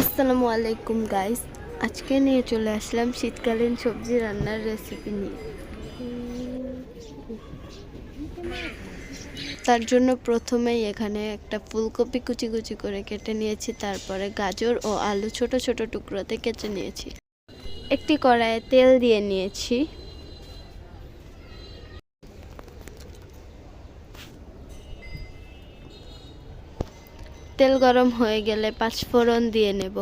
আসসালামু আলাইকুম গাইস আজকে নিয়ে চলে আসলাম শীতকালীন সবজি রান্নার রেসিপি নিয়ে। তার জন্য প্রথমেই এখানে একটা ফুলকপি কুচি কুচি করে কেটে নিয়েছি, তারপরে গাজর ও আলু ছোট ছোট টুকরোতে কেটে নিয়েছি। একটি কড়াইয়ে তেল দিয়ে নিয়েছি। তেল গরম হয়ে গেলে পাঁচ ফোড়ন দিয়ে নেব।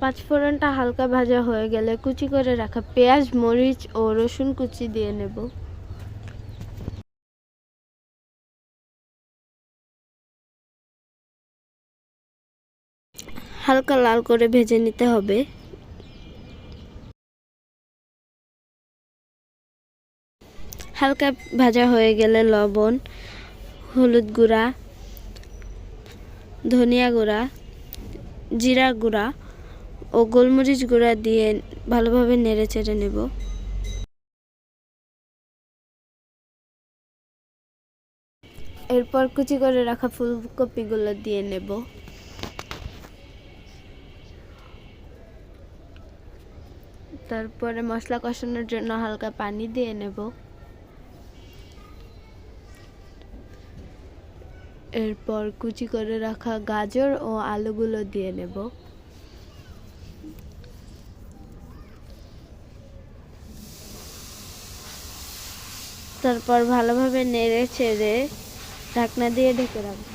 পাঁচ ফোড়নটা হালকা ভাজা হয়ে গেলে কুচি করে রাখা পেঁয়াজ, মরিচ ও রসুন কুচি দিয়ে নেব। হালকা লাল করে ভেজে নিতে হবে। হালকা ভাজা হয়ে গেলে লবণ, হলুদ গুঁড়া, ধনিয়া গুঁড়া, জিরা গুঁড়া ও গোলমরিচ গুঁড়া দিয়ে ভালোভাবে নেড়ে চেড়ে নেব। এরপর কুচি করে রাখা ফুলকপিগুলো দিয়ে নেব। তারপরে মশলা কষানোর জন্য হালকা পানি দিয়ে নেব। এরপর কুচি করে রাখা গাজর ও আলুগুলো দিয়ে নেব। তারপর ভালোভাবে নেড়ে ছেড়ে ঢাকনা দিয়ে ঢেকে রাখব।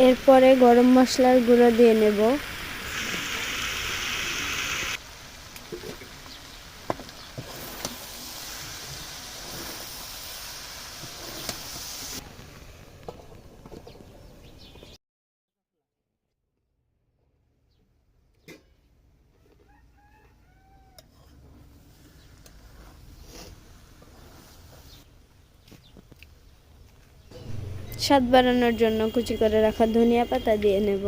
এরপরে গরম মশলার গুঁড়ো দিয়ে নেব। স্বাদ বাড়ানোর জন্য কুচি করে রাখা ধনিয়া পাতা দিয়ে নেব।